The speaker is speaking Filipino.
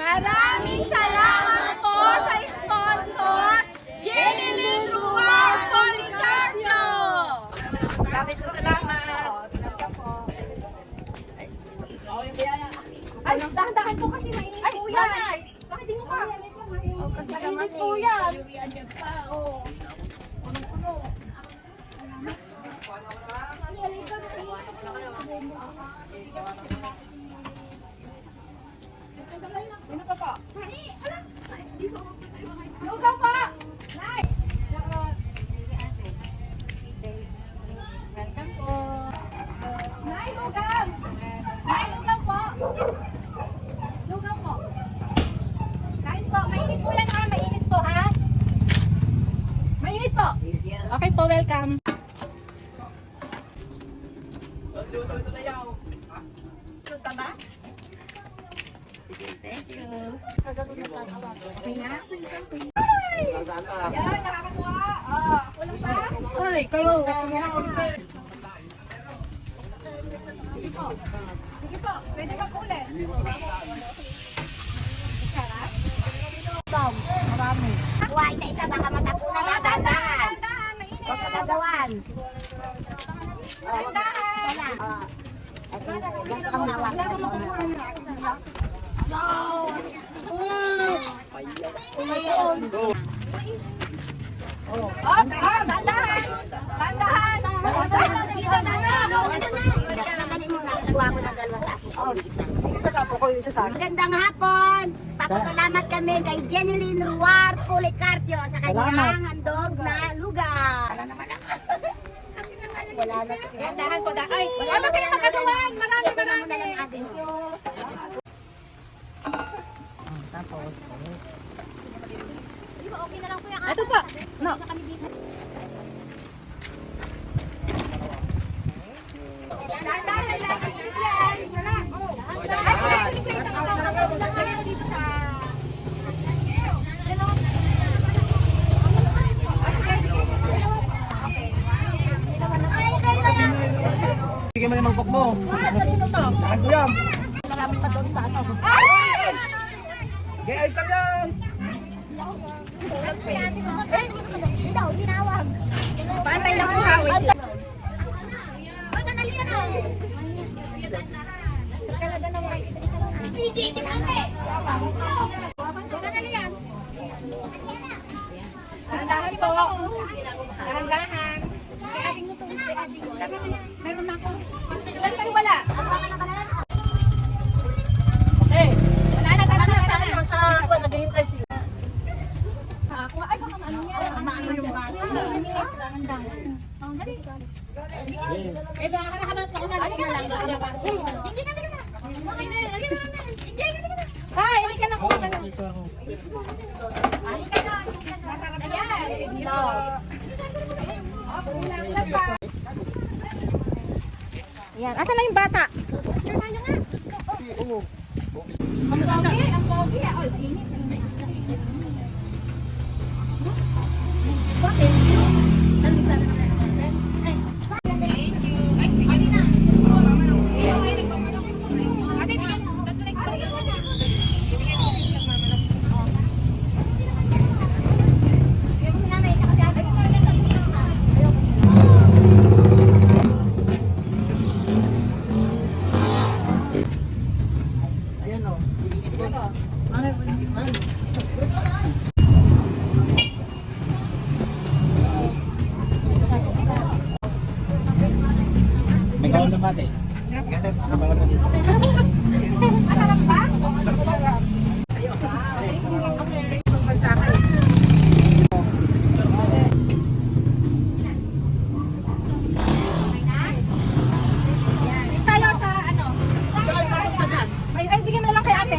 Maraming salamat po sa sponsor, Jenny Lynn Rual Policarpio! Lapit po salamat. Ay, dahan-dahan po kasi mainit po yan. Bakit di mo ka? Oh, kasi mainit po yan. Sino pa po? Lugaw po! Nay! Welcome po. Nay, lugaw! Nay, lugaw po! Lugaw po. Kain po. Mainit po yan ha. Mainit po ha. Mainit po. Okay po, welcome. Luto ba? Okay na? Yan, nakakakuha. Oh, kulang pa? Ay, kayo. Sige po. Sige po. Pwede ba ulit? Sarap? Marami. Kuha isa-isa baka matapunan na dandahan. Dahan, mainit. Huwag kagagawan. Dahan. Oh. Okay, ganito ang hawak. Na na. Na. Ko Magandang hapon. Papasalamat kami kay Jeneline Ruar Policarpio sa kanyang handog na lugar. Wala na. Yan, dahan po. Dahan. Ay, wala kayo magagawan. Marami, Ito na muna marami. lang atin. Di ba okay na lang kuya? Ito po. No. Dahan, dahan lang. Yan. Isa lang. Ay, dahan. Isang ako. Lang kayo dito sa... Sige mo yung mangkok mo. Saan ko yan? Marami pa doon sa ano. Ay! Okay, ayos lang yan. Daw, tinawag. Pantay lang po na. Talaga na mga isa-isa lang. PJ, tinawag. Nanalian. Dahan-dahan po. Dahan-dahan. Kay ating mo to. Kay ating mo. Tama na yan. Meron na ako. Eh, baka nakakamot ako na lang. Na. Hindi na, na. Okay na, na. Hindi, halika na. Halika na. Na. Na. Masarap yan. Ito. Yan. Asan na yung bata? Tayo nga. Ang pogi, ang pogi. May gawin ng mate. Masarap ba? Sa'yo ba? Sa akin. Tayo sa ano? May ay bigyan mo na lang kay ate.